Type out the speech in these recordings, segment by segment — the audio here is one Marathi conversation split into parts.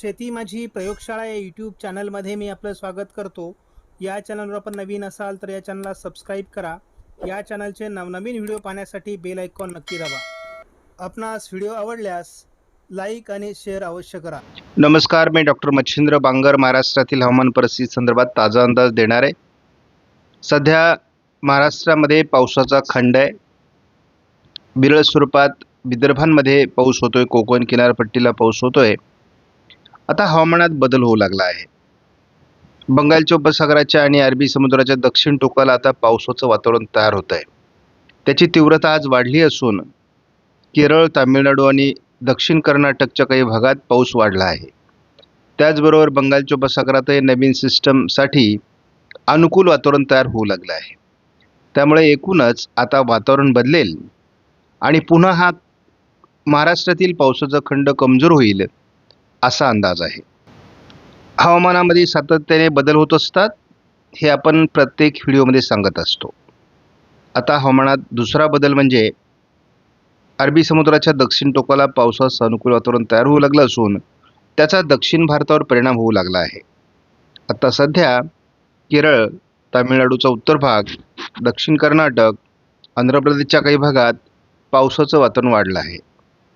शेती माझी प्रयोगशाळा या यूट्यूब चॅनलमध्ये मी आपलं स्वागत करतो. या चॅनलवर आपण नवीन असाल तर या चॅनलला सबस्क्राईब करा. या चॅनलचे नवनवीन व्हिडिओ पाहण्यासाठी बेल आयकॉन नक्की दाबा. आपणास व्हिडिओ आवडल्यास लाईक आणि शेअर अवश्य करा. नमस्कार मी डॉक्टर मच्छिंद्र बांगर महाराष्ट्रातील हवामान परिस्थिती संदर्भात ताजा अंदाज देणार आहे. सध्या महाराष्ट्रामध्ये पावसाचा खंड आहे. विरळ स्वरूपात विदर्भांमध्ये पाऊस होतोय कोकण किनारपट्टीला पाऊस होतोय. आता हवामानात बदल होऊ लागला आहे. बंगालच्या उपसागराच्या आणि अरबी समुद्राच्या दक्षिण टोकाला आता पावसाचं वातावरण तयार होत आहे. त्याची तीव्रता आज वाढली असून केरळ तामिळनाडू आणि दक्षिण कर्नाटकच्या काही भागात पाऊस वाढला आहे. त्याचबरोबर बंगालच्या उपसागरातही नवीन सिस्टमसाठी अनुकूल वातावरण तयार होऊ लागलं आहे. त्यामुळे एकूणच आता वातावरण बदलेल आणि पुन्हा हा महाराष्ट्रातील पावसाचा खंड कमजोर होईल. असा अंदाज आहे. हवामानामध्ये सातत्याने बदल होत असतात हे आपण प्रत्येक व्हिडिओमध्ये सांगत असतो. आता हवामानात दुसरा बदल म्हणजे अरबी समुद्राच्या दक्षिण टोकाला पावसाचं अनुकूल वातावरण तयार होऊ लागलं असून त्याचा दक्षिण भारतावर परिणाम होऊ लागला आहे. आता सध्या केरळ तामिळनाडूचा उत्तर भाग दक्षिण कर्नाटक आंध्र प्रदेशच्या काही भागात पावसाचं वातावरण वाढलं आहे.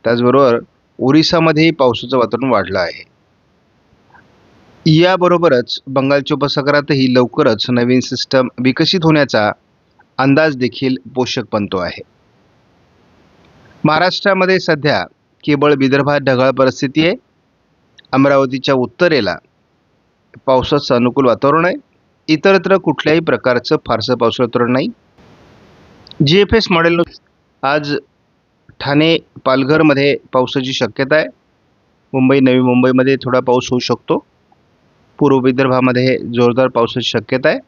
त्याचबरोबर ओरिसामध्येही पावसाचं वातावरण वाढलं आहे. याबरोबरच बंगालच्या उपसागरातही लवकरच नवीन सिस्टम विकसित होण्याचा अंदाज देखील पोषक बनतो आहे. महाराष्ट्रामध्ये सध्या केवळ विदर्भात ढगाळ परिस्थिती आहे. अमरावतीच्या उत्तरेला पावसाचं अनुकूल वातावरण आहे. इतरत्र कुठल्याही प्रकारचं फारसं पावसाचं वातावरण नाही. जी एफ एस मॉडेल आज ठाणे पालघरमध्ये पावसाची शक्यता आहे. मुंबई नवी मुंबईमध्ये थोडा पाऊस होऊ शकतो. पूर्व विदर्भामध्ये जोरदार पावसाची शक्यता आहे.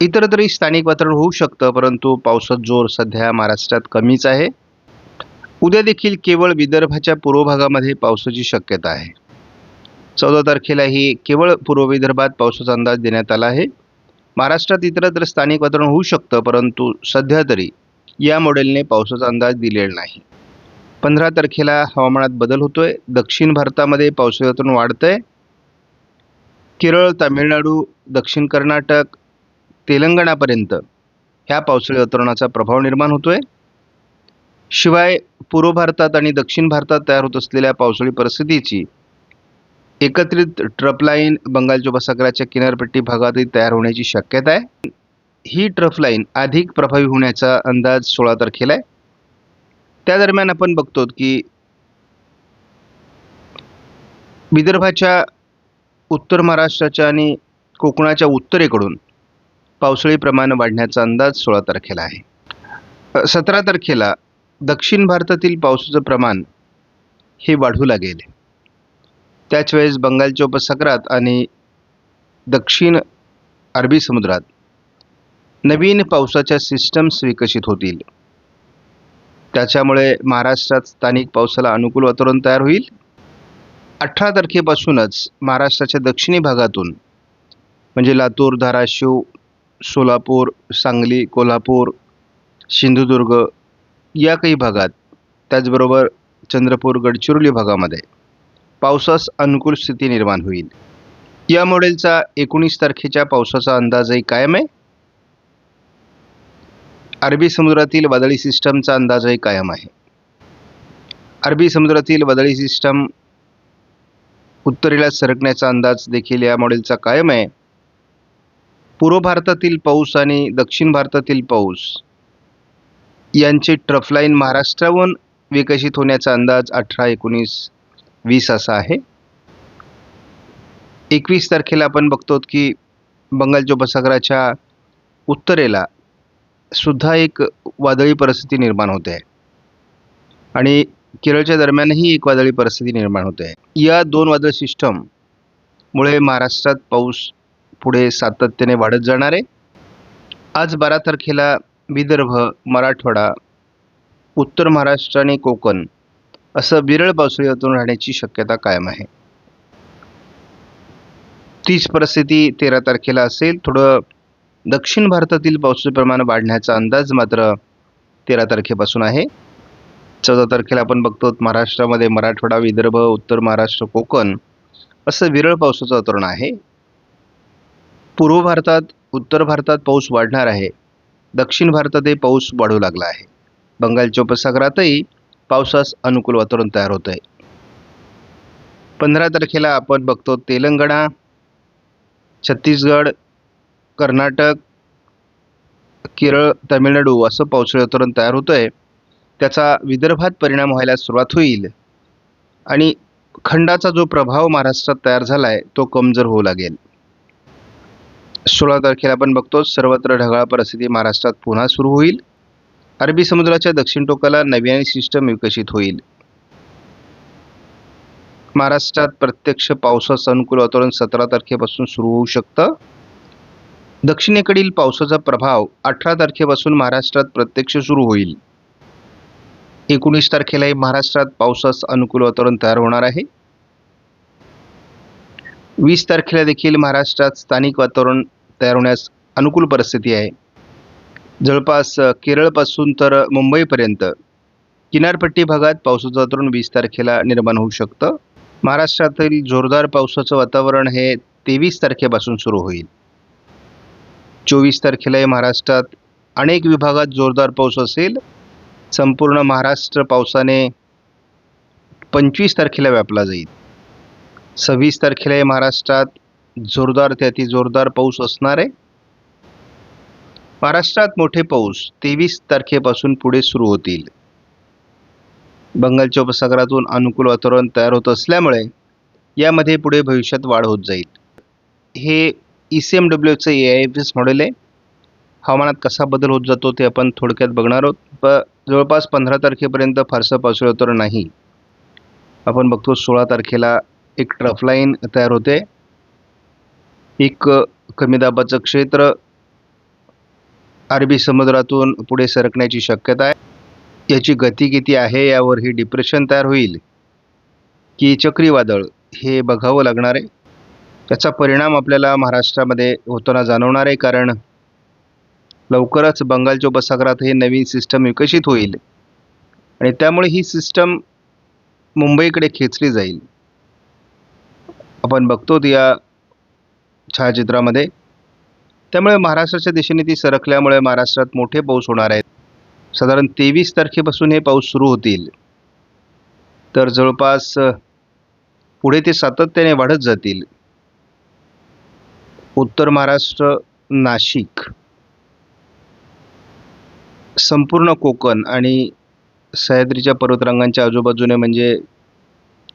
इतरत्रही स्थानिक वातावरण होऊ शकतं परंतु पावसात जोर सध्या महाराष्ट्रात कमीच आहे. उद्या देखील केवळ विदर्भाच्या पूर्व भागामध्ये पावसाची शक्यता आहे. चौदा तारखेलाही केवळ पूर्व विदर्भात पावसाचा अंदाज देण्यात आला आहे. महाराष्ट्रात इतरत्र स्थानिक वातावरण होऊ शकतं परंतु सध्या तरी या मॉडेलने पावसाचा अंदाज दिलेला नाही. पंधरा तारखेला हवामानात बदल होतोय. दक्षिण भारतामध्ये पावसाचं वातावरण वाढतंय. केरळ तामिळनाडू दक्षिण कर्नाटक तेलंगणापर्यंत ह्या पावसाळी वातावरणाचा प्रभाव निर्माण होतोय. शिवाय पूर्व भारतात आणि दक्षिण भारतात तयार होत असलेल्या पावसाळी परिस्थितीची एकत्रित ट्रपलाईन बंगालच्या उपसागराच्या किनारपट्टी भागातही तयार होण्याची शक्यता आहे. ही ट्रफ लाईन अधिक प्रभावी होण्याचा अंदाज सोळा तारखेला आहे. त्या दरम्यान आपण बघतो की विदर्भाच्या उत्तर महाराष्ट्राच्या आणि कोकणाच्या उत्तरेकडून पावसाळी प्रमाण वाढण्याचा अंदाज सोळा तारखेला आहे. सतरा तारखेला दक्षिण भारतातील पावसाचं प्रमाण हे वाढू लागेल. त्याच वेळेस बंगालच्या उपसागरात आणि दक्षिण अरबी समुद्रात नवीन पावसाच्या सिस्टम्स विकसित होतील. त्याच्यामुळे महाराष्ट्रात स्थानिक पावसाला अनुकूल वातावरण तयार होईल. अठरा तारखेपासूनच महाराष्ट्राच्या दक्षिणी भागातून म्हणजे लातूर धाराशिव सोलापूर सांगली कोल्हापूर सिंधुदुर्ग या काही भागात त्याचबरोबर चंद्रपूर गडचिरोली भागामध्ये पावसास अनुकूल स्थिती निर्माण होईल. या मॉडेलचा एकोणीस तारखेच्या पावसाचा अंदाजही कायम आहे. अरबी समुद्रातील वादळी सिस्टमचा अंदाजही कायम आहे. अरबी समुद्रातील वादळी सिस्टम उत्तरेला सरकण्याचा अंदाज देखील या मॉडेलचा कायम आहे. पूर्व भारतातील पाऊस आणि दक्षिण भारतातील पाऊस यांची ट्रफलाईन महाराष्ट्राहून विकसित होण्याचा अंदाज अठरा एकोणीस वीस असा आहे. एकवीस तारखेला आपण बघतो की बंगालच्या उपसागराच्या उत्तरेला सुद्धा एक वादळी परिस्थिती निर्माण होते. आहे आणि केरळच्या दरम्यानही एक वादळी परिस्थिती निर्माण होते. आहे या दोन वादळ सिस्टममुळे महाराष्ट्रात पाऊस पुढे सातत्याने वाढत जाणार आहे. आज बारा तारखेला विदर्भ मराठवाडा उत्तर महाराष्ट्र आणि कोकण असं विरळ पावसाळी वातावरण राहण्याची शक्यता कायम आहे. तीच परिस्थिती तेरा तारखेला असेल. थोडं दक्षिण भारतातील पावसाचे प्रमाण वाढण्याचा अंदाज मात्र तेरा तारखेपासून आहे. चौदा तारखेला आपण बघतो महाराष्ट्रामध्ये मराठवाडा विदर्भ उत्तर महाराष्ट्र कोकण असं विरळ पावसाचं वातावरण आहे. पूर्व भारतात उत्तर भारतात पाऊस वाढणार आहे. दक्षिण भारतातही पाऊस वाढू लागला आहे. बंगालच्या उपसागरातही पावसास अनुकूल वातावरण तयार होत आहे. पंधरा तारखेला आपण बघतो तेलंगणा छत्तीसगड कर्नाटक केरळ तामिळनाडू असं पावसाळी वातावरण तयार होतं आहे त्याचा विदर्भात परिणाम व्हायला सुरुवात होईल. आणि खंडाचा जो प्रभाव महाराष्ट्रात तयार झाला आहे तो कमजोर होऊ लागेल. सोळा तारखेला आपण बघतो सर्वत्र ढगाळ परिस्थिती महाराष्ट्रात पुन्हा सुरू होईल. अरबी समुद्राच्या दक्षिण टोकाला नव्याने सिस्टम विकसित होईल. महाराष्ट्रात प्रत्यक्ष पावसाचं अनुकूल वातावरण सतरा तारखेपासून सुरू होऊ शकतं. दक्षिणेकडील पावसाचा प्रभाव अठरा तारखेपासून महाराष्ट्रात प्रत्यक्ष सुरू होईल. एकोणीस तारखेलाही महाराष्ट्रात पावसास अनुकूल वातावरण तयार होणार आहे. वीस तारखेला देखील महाराष्ट्रात स्थानिक वातावरण तयार होण्यास अनुकूल परिस्थिती आहे. जवळपास केरळपासून तर मुंबईपर्यंत किनारपट्टी भागात पावसाचं वातावरण वीस तारखेला निर्माण होऊ शकतं. महाराष्ट्रातील जोरदार पावसाचं वातावरण हे तेवीस तारखेपासून सुरू होईल. चोवीस तारखेलाही महाराष्ट्रात अनेक विभागात जोरदार पाऊस असेल. संपूर्ण महाराष्ट्र पावसाने पंचवीस तारखेला व्यापला जाईल. सव्वीस तारखेलाही महाराष्ट्रात जोरदार ते अति जोरदार पाऊस असणार आहे. महाराष्ट्रात मोठे पाऊस तेवीस तारखेपासून पुढे सुरू होतील. बंगालच्या उपसागरातून अनुकूल वातावरण तयार होत असल्यामुळे यामध्ये पुढे भविष्यात वाढ होत जाईल. हे E C M डब्ल्यूचं A I F S model आहे. हवामानात कसा बदल होत जातो ते आपण थोडक्यात बघणार आहोत. प जवळपास पंधरा तारखेपर्यंत फारसं पावसाळी तर नाही. आपण बघतो सोळा तारखेला एक ट्रफलाईन तयार होते. एक कमी दाबाचं क्षेत्र. अरबी समुद्रातून पुढे सरकण्याची शक्यता आहे. याची गती किती आहे यावर ही डिप्रेशन तयार होईल. की चक्रीवादळ हे बघावं लागणार आहे. त्याचा परिणाम आपल्याला महाराष्ट्रामध्ये होताना जाणवणार आहे कारण लवकरच बंगालच्या उपसागरात हे नवीन सिस्टम विकसित होईल. आणि त्यामुळे ही सिस्टम मुंबईकडे खेचली जाईल. आपण बघतो या छायाचित्रामध्ये. त्यामुळे महाराष्ट्राच्या दिशेने ती सरकल्यामुळे महाराष्ट्रात मोठे पाऊस होणार आहेत. साधारण तेवीस तारखेपासून हे पाऊस सुरू होतील. तर जवळपास पुढे ते सातत्याने वाढत जातील. उत्तर महाराष्ट्र नाशिक. संपूर्ण कोकण आणि सह्याद्रीच्या पर्वतरांगांच्या आजूबाजूने म्हणजे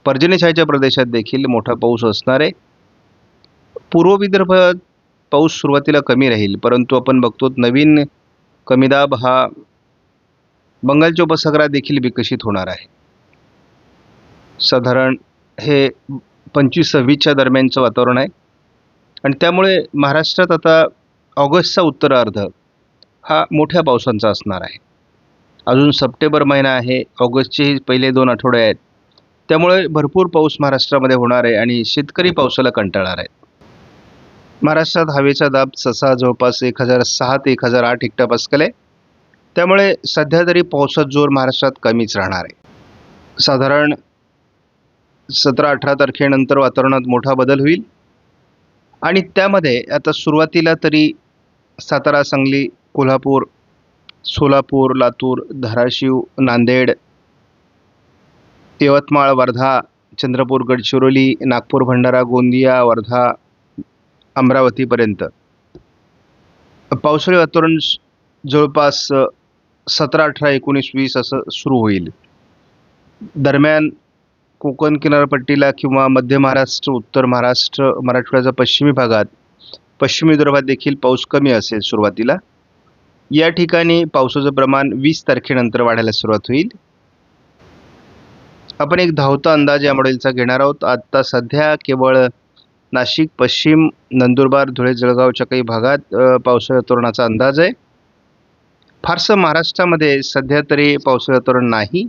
पर्जन्यछायाच्या प्रदेशात देखील मोठा पाऊस असणार आहे. पूर्व विदर्भात पाऊस सुरुवातीला कमी राहील परंतु आपण बघतो नवीन कमीदाब हा बंगालच्या उपसागरात देखील विकसित होणार आहे. साधारण हे पंचवीस सव्वीसच्या दरम्यानचं वातावरण आहे. आणि त्यामुळे महाराष्ट्रात आता ऑगस्टचा उत्तरार्ध हा मोठ्या पावसांचा असणार आहे. अजून सप्टेंबर महिना आहे ऑगस्टचे पहिले दोन आठवडे आहेत. त्यामुळे भरपूर पाऊस महाराष्ट्रामध्ये होणार आहे आणि शेतकरी पावसाला कंटाळणार आहेत. महाराष्ट्रात हवेचा दाब ससा जवळपास एक हजार सहा ते एक हजार आठ हेक्टरपास्कल आहे. त्यामुळे सध्या तरी पावसात जोर महाराष्ट्रात कमीच राहणार आहे. साधारण सतरा अठरा तारखेनंतर वातावरणात मोठा बदल होईल. आणि त्यामध्ये आता सुरुवातीला तरी सातारा सांगली कोल्हापूर सोलापूर लातूर धाराशिव नांदेड यवतमाळ वर्धा चंद्रपूर गडचिरोली नागपूर भंडारा गोंदिया वर्धा अमरावतीपर्यंत. पावसाळी वातावरण जवळपास सतरा अठरा एकोणीस वीस असं सुरू होईल. दरम्यान कोकण किनारपट्टीला किंवा मध्य महाराष्ट्र उत्तर महाराष्ट्र मराठवाड्याच्या पश्चिमी भागात पश्चिमी विदर्भात देखील पाऊस कमी असेल सुरुवातीला. या ठिकाणी पावसाचं प्रमाण वीस तारखेनंतर वाढायला सुरुवात होईल. आपण एक धावता अंदाज या मॉडेलचा घेणार आहोत. आत्ता सध्या केवळ नाशिक पश्चिम नंदुरबार धुळे जळगावच्या काही भागात पावसाळ्या तोरणाचा अंदाज आहे. फारसं महाराष्ट्रामध्ये सध्या तरी पावसाळ्या तोरण नाही.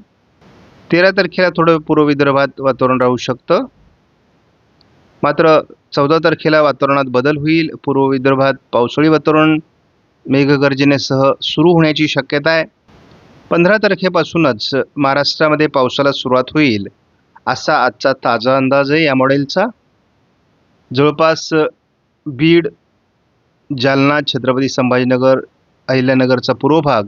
तेरा तारखेला थोडं पूर्व विदर्भात वातावरण राहू शकतं. मात्र चौदा तारखेला वातावरणात बदल होईल. पूर्व विदर्भात पावसाळी वातावरण मेघगर्जनेसह सुरू होण्याची शक्यता आहे. पंधरा तारखेपासूनच महाराष्ट्रामध्ये पावसाला सुरुवात होईल असा आजचा ताजा अंदाज आहे या मॉडेलचा जवळपास बीड जालना छत्रपती संभाजीनगर अहिल्यानगरचा पूर्व भाग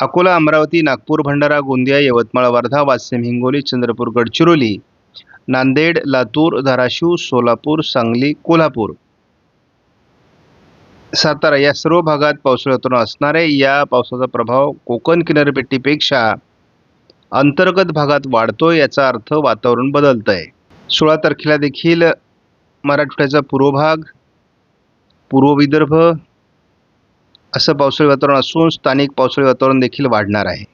अकोला अमरावती नागपूर भंडारा गोंदिया यवतमाळ वर्धा वाशिम हिंगोली चंद्रपूर गडचिरोली नांदेड लातूर धाराशिव सोलापूर सांगली कोल्हापूर. सातारा या सर्व भागात पावसाळ्यातून असणारे या पावसाचा प्रभाव कोकण किनारपट्टीपेक्षा अंतर्गत भागात वाढतो याचा अर्थ वातावरण बदलतं आहे सोळा तारखेला देखील मराठवाड्याचा पूर्व भाग पूर्व विदर्भ असं पावसाळी वातावरण असून स्थानिक पावसाळी वातावरण देखील वाढणार आहे.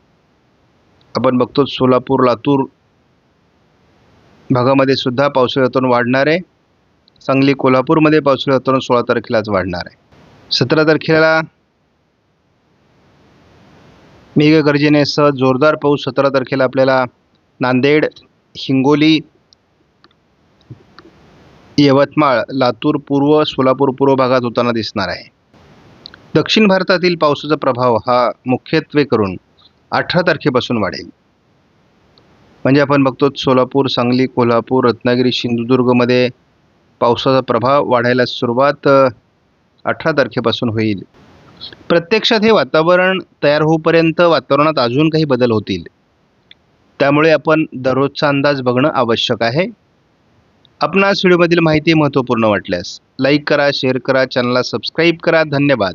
आपण बघतो सोलापूर लातूर भागामध्ये सुद्धा पावसाळी वातावरण वाढणार आहे. सांगली कोल्हापूरमध्ये पावसाळी वातावरण सोळा तारखेलाच वाढणार आहे. सतरा तारखेला मेघगर्जनेसह जोरदार पाऊस. सतरा तारखेला आपल्याला नांदेड हिंगोली यवतमाळ लातूर पूर्व सोलापूर पूर्व भागात होताना दिसणार आहे. दक्षिण भारतातील पावसाचा प्रभाव हा मुख्यत्वे करून अठरा तारखेपासून वाढेल. म्हणजे आपण बघतो सोलापूर सांगली कोल्हापूर रत्नागिरी सिंधुदुर्गमध्ये पावसाचा प्रभाव वाढायला सुरुवात अठरा तारखेपासून होईल. प्रत्यक्षात हे वातावरण तयार होऊपर्यंत वातावरणात अजून काही बदल होतील. त्यामुळे आपण दररोजचा अंदाज बघणं आवश्यक आहे. आपणास व्हिडिओमधील माहिती महत्त्वपूर्ण वाटल्यास लाईक करा शेअर करा चॅनलला सबस्क्राईब करा. धन्यवाद.